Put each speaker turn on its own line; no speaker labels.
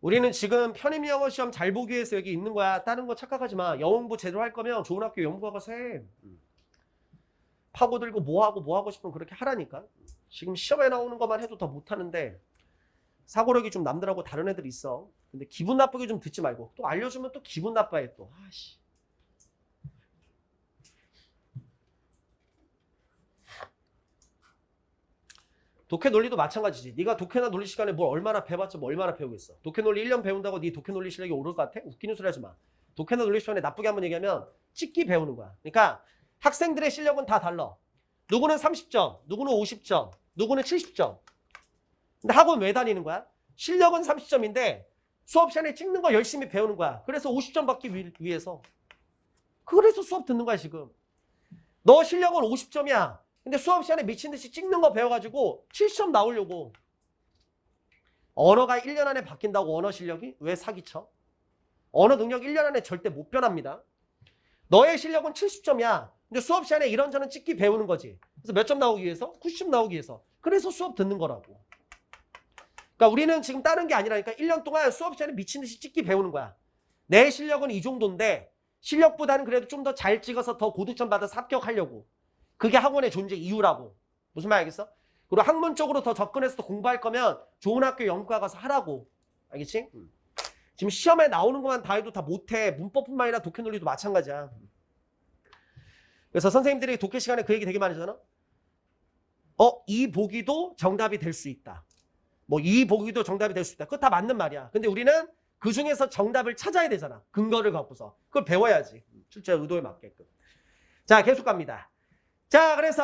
우리는 지금 편입 영어 시험 잘 보기 위해서 여기 있는 거야. 다른 거 착각하지 마. 영어 공부 제대로 할 거면 좋은 학교 연구가 가서 해. 음. 파고들고 뭐 하고 뭐 하고 싶으면 그렇게 하라니까. 지금 시험에 나오는 것만 해도 더 못하는데 사고력이 좀 남들하고 다른 애들 있어. 근데 기분 나쁘게 좀 듣지 말고 또 알려주면 또 기분 나빠해 또. 아씨. 독해 논리도 마찬가지지. 네가 독해나 논리 시간에 뭘 얼마나 배웠자 뭐 얼마나 배우겠어. 독해 논리 1년 배운다고 네 독해 논리 실력이 오를 것 같아? 웃기는 소리 하지 마. 독해나 논리 시간에 나쁘게 한번 얘기하면 찍기 배우는 거야. 그러니까 학생들의 실력은 다 달라. 누구는 30점, 누구는 50점, 누구는 70점. 근데 학원 왜 다니는 거야? 실력은 30점인데 수업 시간에 찍는 거 열심히 배우는 거야. 그래서 50점 받기 위, 위해서. 그래서 수업 듣는 거야, 지금. 너 실력은 50점이야. 근데 수업 시간에 미친 듯이 찍는 거 배워가지고 70점 나오려고. 언어가 1년 안에 바뀐다고 언어 실력이? 왜 사기쳐? 언어 능력 1년 안에 절대 못 변합니다. 너의 실력은 70점이야. 근데 수업 시간에 이런저런 찍기 배우는 거지. 그래서 몇 점 나오기 위해서? 90점 나오기 위해서. 그래서 수업 듣는 거라고. 그러니까 우리는 지금 다른 게 아니라니까 1년 동안 수업 시간에 미친 듯이 찍기 배우는 거야. 내 실력은 이 정도인데 실력보다는 그래도 좀 더 잘 찍어서 더 고득점 받아서 합격하려고. 그게 학원의 존재 이유라고. 무슨 말 알겠어? 그리고 학문적으로 더 접근해서 더 공부할 거면 좋은 학교 연구가 가서 하라고. 알겠지? 지금 시험에 나오는 것만 다 해도 다 못해. 문법뿐만 아니라 독해 논리도 마찬가지야. 그래서 선생님들이 독해 시간에 그 얘기 되게 많이 하잖아. 어, 이 보기도 정답이 될 수 있다. 뭐 이 보기도 정답이 될 수 있다. 그거 다 맞는 말이야. 근데 우리는 그 중에서 정답을 찾아야 되잖아. 근거를 갖고서. 그걸 배워야지. 출제 의도에 맞게끔. 자, 계속 갑니다. 자, 그래서